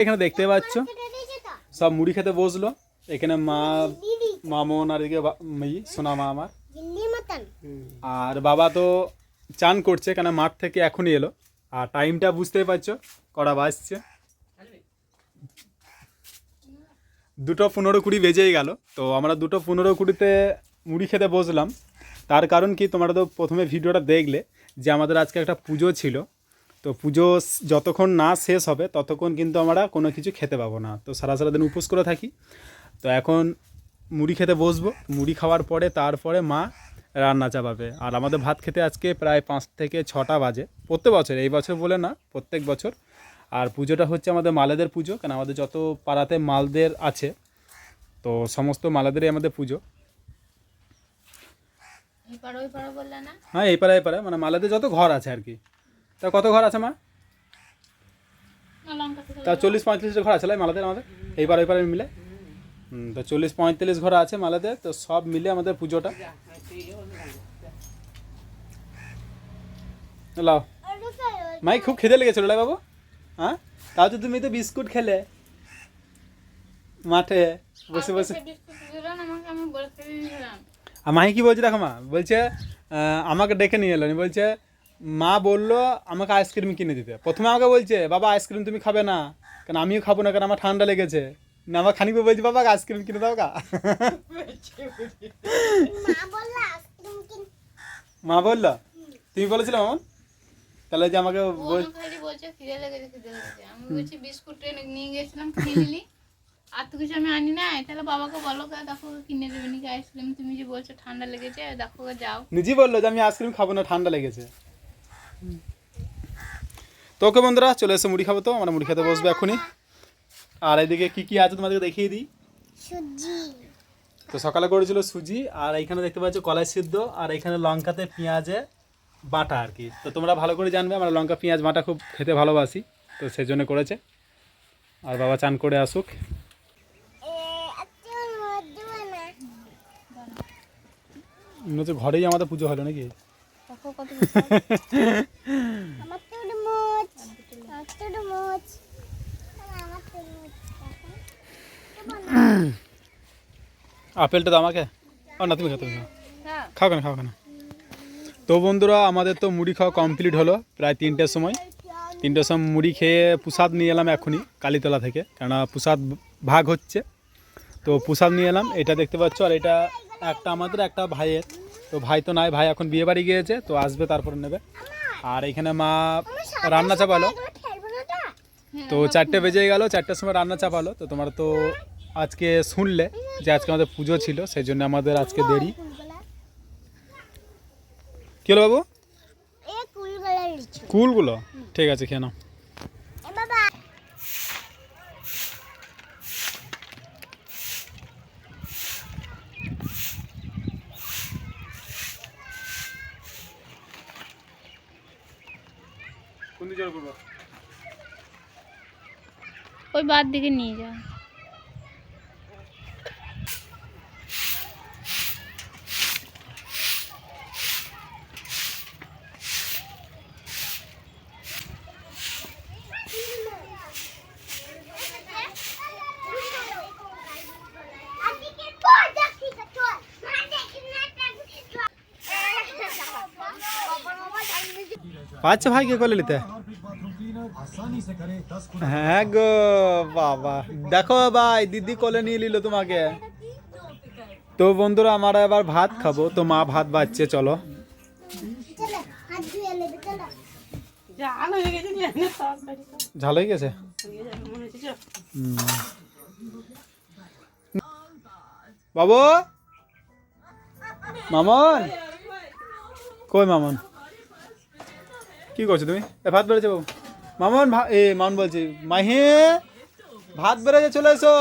এখানে দেখতে পাচ্ছ? সব মুড়ি খেতে বসল। এখানে মা, মামন আর এদিকে সোনা মা আমার আর বাবা তো চান করছে, কেন মাঠ থেকে এখনই এলো। আর টাইমটা বুঝতেই পারছ, কটা বাজছে। দুটো পনেরো কুড়ি বেজেই গেল। তো আমরা দুটো পনেরো কুড়িতে মুড়ি খেতে বসলাম। তার কারণ কি, তোমরা তো প্রথমে ভিডিওটা দেখলে যে আমাদের আজকে একটা পুজো ছিল। তো পুজো যতক্ষণ না শেষ হবে ততক্ষণ কিন্তু আমরা কোনো কিছু খেতে পাবো না। তো সারা সারা দিন উপোস করে থাকি। তো এখন মুড়ি খেতে বসবো। মুড়ি খাওয়ার পরে তারপরে মা রান্না চাপাবে। আর আমাদের ভাত খেতে আজকে প্রায় পাঁচ থেকে ছটা বাজে। প্রত্যেক বছর এই বছর বলে না প্রত্যেক বছর। আর পুজোটা হচ্ছে আমাদের মালেদের পুজো কেন আমাদের যত পাড়াতে মালদের আছে তো সমস্ত মালেদেরই আমাদের পুজো। পাড়ো পাড়ো হ্যাঁ এই পাড়ায় এই পাড়ায় মানে মালেদের যত ঘর আছে আর কি। তা কত ঘর আছে মা? তা চল্লিশ পঁয়ত্রিশটা ঘর আছে লাই মালাদের আমাদের? এইবার পাড়া ওই পাড়ায় মিলে তো চল্লিশ পঁয়তাল্লিশ ঘর আছে মালাদের তো সব মিলে আমাদের পুজোটা। লাও। মাই খুব খিদে লেগেছিল রে বাবু। হ্যাঁ? তাও তো তুমি তো বিস্কুট খেলে। মাঠে বসে বসে। আর মাহি কি বলছে দেখো মা? বলছে আমাকে ডেকে নিয়ে এলো। বলছে মা বলল আমাকে আইসক্রিম কিনে দিতে। প্রথমে আমাকে বলছে বাবা আইসক্রিম তুমি খাবে না। কেন আমিও খাব না কেন আমার ঠান্ডা লেগেছে। না আমার খানিকে বলছি বাবা আইসক্রিম কিনে দাও গা। মা বলল আইসক্রিম কিন মা বলল তুমি বলেছিলে মামন তাহলে যে আমাকে ও বল বলছে লেগেছে আমি বলছি বিস্কুট ট্রেনে নিয়ে গেছিলাম কিনে নিলি? আর তো কিছু আমি আনি না তাহলে বাবাকে বলো কে দেখো কিনে দেবে নাকি আইসক্রিম তুমি যে বলছো ঠান্ডা লেগেছে দেখো যাও। নিজেই বলল যে আমি আইসক্রিম খাব না ঠান্ডা লেগেছে। তো ওকে বন্ধুরা চলে এসে মুড়ি খাব তো আমরা মুড়ি খেতে বসবো এখনই। আর এদিকে কি কি আছে তোমাদেরকে দেখিয়ে দিই? তো সকালে করেছিল সুজি আর এইখানে দেখতে পাচ্ছ কলাই সিদ্ধ আর এখানে লঙ্কাতে পেঁয়াজে বাটা আর কি। তো তোমরা ভালো করে জানবে আমরা লঙ্কা পেঁয়াজ বাটা খুব খেতে ভালোবাসি তো সেই জন্য করেছে। আর বাবা চান করে আসুক। হচ্ছে ঘরেই আমাদের পুজো হলো নাকি? দেখো কত আমার তরমুজ আমার তরমুজ আমার তরমুজ আপেলটা তো আমাকে। ও না তুমি খাও তুমি খাও কেন খাও কেন? তো বন্ধুরা আমাদের তো মুড়ি খাওয়া কমপ্লিট হলো প্রায় তিনটের সময়। তিনটের সময় মুড়ি খেয়ে প্রসাদ নিয়ে এলাম এখনই কালীতলা থেকে। কেননা প্রসাদ ভাগ হচ্ছে। তো প্রসাদ নিয়ে এলাম এটা দেখতে পাচ্ছ আর এটা একটা আমাদের একটা ভাইয়ের তো ভাই তো নাই ভাই এখন বিয়ে বাড়ি গিয়েছে তো আসবে তারপরে নেবে। আর এখানে মা রান্না চাপালো। তো চারটে বেজে গেল চারটের সময় রান্না চাপালো। তো তোমার তো আজকে শুনলে যে আজকে আমাদের পুজো ছিল সেই জন্য আমাদের আজকে দেরি। কী হলো বাবু? কুলগুলো? ঠিক আছে খেয়ে নাও এ বাবা কোন দিকে করব ওই বাদ দিকে নিয়ে যাও আজকে তো দেখি তো চল না দেখি না চল বাবা আচ্ছা ভাই কে করলে নিতে হ্যাঁ গো বাবা দেখো ভাই দিদি কোলে নিয়ে নিল তোমাকে তো বন্ধুরা আমরা এবার ভাত খাব তো মা ভাত বাচ্চে চলো ঝাল হয়ে গেছে। বাবু মামন কই মামন কি করছ তুমি? এ ভাত বেড়েছে বাবু। মামন ভা- এ মামন বলছি মাহি ভাত বেড়েছে চলে এসো।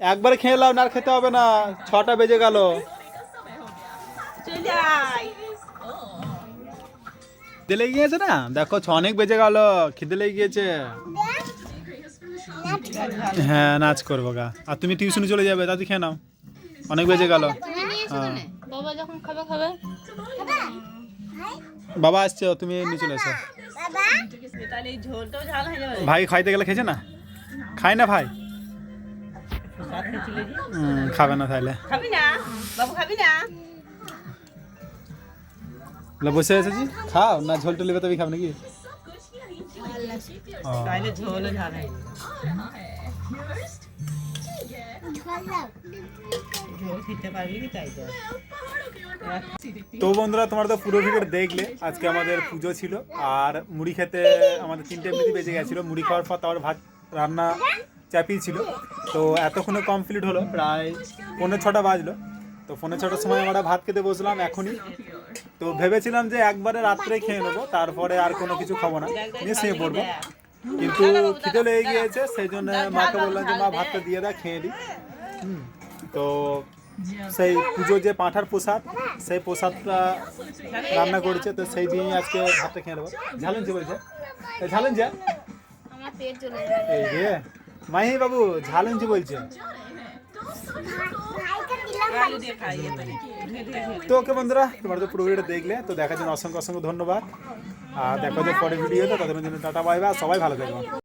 একবার খেয়ে নাও না আর খেতে হবে না। ছটা বেজে গেল। খিদে লেগে গিয়েছে না? দেখো ছ অনেক বেজে গেল। খিদে লেগে গিয়েছে। হ্যাঁ নাচ করব গা। আর তুমি টিউশনে চলে যাবে তাতে খেয়ে নাও। অনেক বেজে গেল। তুমি নিয়েছো কেনে? বাবা যখন খাবে। খাবে? বাবা আসছে তুমি নিয়ে চলে এসো। ভাই খাইতে গেলে খেয়েছে না? খাই না ভাই? খাবে না তাহলে। খাবি না? বাবু খাবি না? বলে বসে এসেছি খাও না ঝোল টলিবে তবে খাবে নাকি? ঝোল তো। বন্ধুরা তোমরা তো পুরো ভিডিও দেখলে আজকে আমাদের পুজো ছিল আর মুড়ি খেতে আমাদের তিনটে এমনিতে বেজে গেছিল। মুড়ি খাওয়ার পর তারপর ভাত রান্না চাপিয়েছিল। তো এতক্ষণে কমপ্লিট হলো প্রায় পৌনে ছটা বাজলো। তো পৌনে ছটার সময় আমরা ভাত খেতে বসলাম এখনই। তো ভেবেছিলাম যে একবারে রাত্রে খেয়ে নেব তারপরে আর কোনো কিছু খাব না। নিয়ে পড়ব কিন্তু খিদে লেগে গিয়েছে সেই জন্য মাকে বললাম যে মা ভাতটা দিয়ে দেয় খেয়ে দিই হুম, তো সেই পুজোর যে পাঁঠার প্রসাদ সেই প্রসাদটা রান্না করেছে তো সেই দিয়েই আজকে ভাতটা খেয়ে নেব। ঝালুন যে বলছে। এ, ঝালুন যা আমার পেট চলে যাবে এই রে মাহি বাবু ঝালুন যে বলছে তো ওকে বন্ধুরা তোমরা তো পুরো ভিডিওটা দেখলে তো দেখার জন্য অসংখ্য অসংখ্য ধন্যবাদ। আর দেখো যে পরে ভিডিওতে তাদের জন্য টাটা বাই বাই সবাই ভালো থাকবে